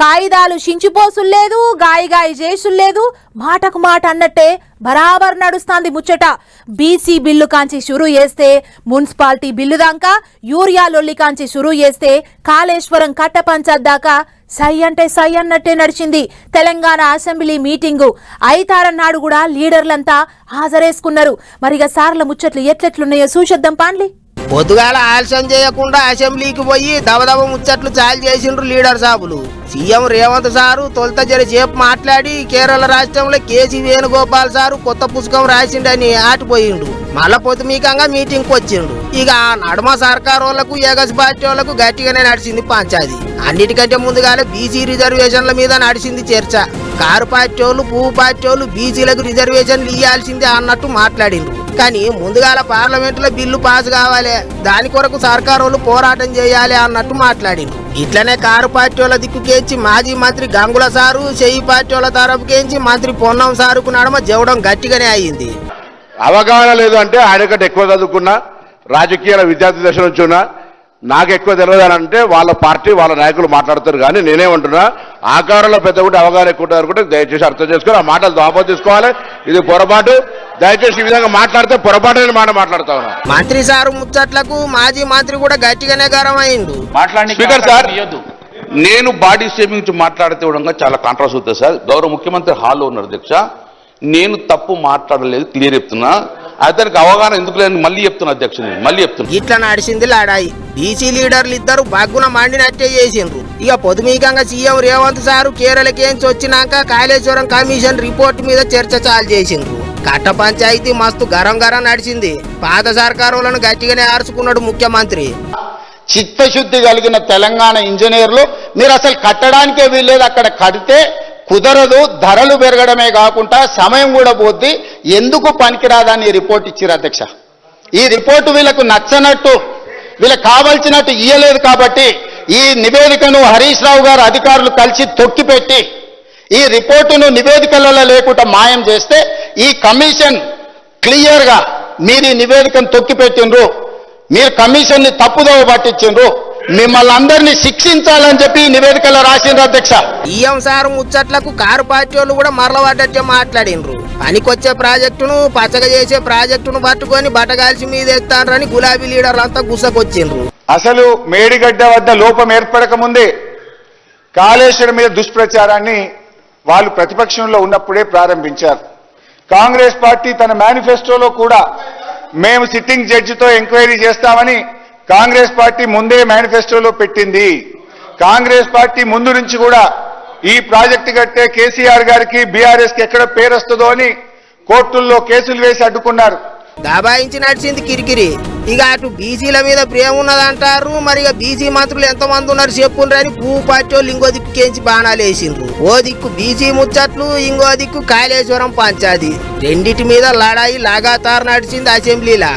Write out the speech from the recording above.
కాయిదాలు చించిపోసుల్లేదు గాయి గాయి చేసుల్లేదు. మాటకు మాట అన్నట్టే బరాబర్ నడుస్తాంది ముచ్చట. బీసీ బిల్లు కాంచి షురు చేస్తే మున్సిపాలిటీ బిల్లు దాకా యూరియా లొల్లి కాంచి షురు చేస్తే కాళేశ్వరం కట్ట పంచాయత్ దాకా సై అంటే సై అన్నట్టే నడిచింది. తెలంగాణ అసెంబ్లీ మీటింగు నాడు కూడా లీడర్లంతా హాజరేసుకున్నారు. మరిగా సార్ల ముచ్చట్లు ఎట్లెట్లున్నాయో చూసేద్దాం పాండ్లి. పొద్దుగాల ఆలస్యం చేయకుండా అసెంబ్లీకి పోయి దవదవ ముచ్చట్లు చాలు చేసిండ్రు లీడర్ సాబులు. సీఎం రేవంత్ సారు తొలుత జరి సేపు మాట్లాడి కేరళ రాష్ట్రంలో కేసీ వేణుగోపాల్ సారు కొత్త పుస్తకం రాసిండని ఆటిపోయిండు. మళ్ళా పొద్దుమీకంగా మీటింగ్కి వచ్చిండు. ఇక నడుమ సర్కార్ వాళ్ళకు ఎగస్ పార్టీ వాళ్ళకు గట్టిగానే నడిచింది పంచాది అన్నిటికంటే ముందుగానే బీసీ రిజర్వేషన్ల మీద నడిచింది చర్చ. కారు పార్టీ వాళ్ళు పువ్వు పార్టీ వాళ్ళు బీసీలకు రిజర్వేషన్లు ఇవ్వాల్సిందే అన్నట్టు మాట్లాడిండు కానీ ముందుగాల పార్లమెంటులో బిల్లు పాస్ కావాలి దాని కొరకు సర్కార్ వాళ్ళు పోరాటం చేయాలి అన్నట్టు మాట్లాడిండు ఇట్లనే కారు పార్టీ వాళ్ళ దిక్కుకేంచి మాజీ మంత్రి గంగుల సారు చెయ్యి పార్టీ వాళ్ళ తరపుకేంచి మంత్రి పొన్నం సారుకు నడమ జవడం గట్టిగానే అయ్యింది అవగాహన లేదు అంటే ఆయన కంటే ఎక్కువ చదువుకున్నా రాజకీయాల విద్యార్థి దశ నుంచి ఉన్నా నాకు ఎక్కువ తెలియదు అని అంటే వాళ్ళ పార్టీ వాళ్ళ నాయకులు మాట్లాడతారు. కానీ నేనేమంటున్నా ఆకారంలో పెద్ద కూడా అవగాహన ఎక్కువ ఉంటారు అనుకుంటే దయచేసి అర్థం చేసుకొని ఆ మాటలు దాపో తీసుకోవాలి. ఇది పొరపాటు. దయచేసి ఈ విధంగా మాట్లాడితే పొరపాటు అని మాట మాట్లాడుతా ఉన్నా. మంత్రి సారు ముచ్చట్లకు మాజీ మంత్రి కూడా గట్టిగానే గరం అయిండు మాట్లాడి స్పీకర్ సార్. నేను బాడీ షేమింగ్ నుంచి మాట్లాడితే ఉండగా చాలా కాంట్రాస్ అవుతుంది సార్. గౌరవ ముఖ్యమంత్రి హాల్లో ఉన్నారు అధ్యక్ష నేను తప్పు మాట్లాడలేదు క్లియర్ చెప్తున్నా. అతనికి అవగాహన ఎందుకు లేని మళ్ళీ చెప్తున్నా అధ్యక్ష నేను మళ్ళీ చెప్తున్నా. ఇట్లా నడిచింది లాడాయి. బీసీ లీడర్లు ఇద్దరు బగ్గున మండినట్టే చేసిండ్రు. ఇక పొదుమీకంగా సీఎం రేవంత్ సారు కేరళకేంచి వచ్చినాక కాళేశ్వరం కమిషన్ రిపోర్ట్ మీద చర్చ చాలు చేసిండ్రు. కట్ట పంచాయతీ మస్తు గరం గరం నడిచింది పాత సర్కారులను గట్టిగానే ఆర్చుకున్నాడు ముఖ్యమంత్రి. చిత్తశుద్ధి కలిగిన తెలంగాణ ఇంజనీర్లు. మీరు అసలు కట్టడానికే వీల్లేదు. అక్కడ కడితే కుదరదు. ధరలు పెరగడమే కాకుండా సమయం కూడా పోద్ది. ఎందుకు పనికిరాదని రిపోర్ట్ ఇచ్చారు అధ్యక్ష. ఈ రిపోర్టు వీళ్ళకు నచ్చనట్టు వీళ్ళకి కావలసినట్టు ఇయ్యలేదు కాబట్టి ఈ నివేదికను హరీష్ రావు గారు అధికారులు కలిసి తొక్కిపెట్టి ఈ రిపోర్టును నివేదికలలో లేకుండా మాయం చేస్తే ఈ కమిషన్ క్లియర్గా మీరు ఈ నివేదికను తొక్కిపెట్టిండ్రు. మీరు కమిషన్ని తప్పుదోవ పట్టించిండ్రు. మిమ్మల్ని అందరినీ శిక్షించాలని చెప్పి ఈ నివేదికలో రాసిండ్రు అధ్యక్ష. సీఎం సారు ముచ్చట్లకు కారు పార్టీ వాళ్ళు కూడా మరలబడ్డట్టే మాట్లాడిండ్రు. పనికొచ్చే ప్రాజెక్టును పచ్చగా చేసే ప్రాజెక్టును పట్టుకొని బట్టగాల్సి మీద ఎత్తానని గులాబీ లీడర్లంతా గుసకొచ్చిండ్రు. అసలు మేడిగడ్డ వద్ద లోపం ఏర్పడక ముందే కాళేశ్వరం మీద దుష్ప్రచారాన్ని వాళ్ళు ప్రతిపక్షంలో ఉన్నప్పుడే ప్రారంభించారు. కాంగ్రెస్ పార్టీ తన మేనిఫెస్టోలో కూడా మేము సిట్టింగ్ జడ్జితో ఎంక్వైరీ చేస్తామని కాంగ్రెస్ పార్టీ ముందే మేనిఫెస్టోలో పెట్టింది. కాంగ్రెస్ పార్టీ ముందు నుంచి కూడా ఈ ప్రాజెక్టు కట్టే కేసీఆర్ గారికి బీఆర్ఎస్కి ఎక్కడ పేరు వస్తుందో అని కోర్టుల్లో కేసులు వేసి అడ్డుకున్నారు. దబాయించి నడిచింది కిరికిరి. ఇక అటు బీసీల మీద ప్రేమ ఉన్నదంటారు. మరి ఇక బీసీ మంత్రులు ఎంతమంది ఉన్నారు చెప్పుండ్రని అని పార్టీ వాళ్ళు ఇంకో దిక్కుకేంచి బాణాలు వేసిండ్రు. ఓ దిక్కు బీసీ ముచ్చట్లు ఇంకో దిక్కు కాళేశ్వరం పంచాది. రెండిటి మీద లడాయి లాగాతారు నడిచింది అసెంబ్లీలా.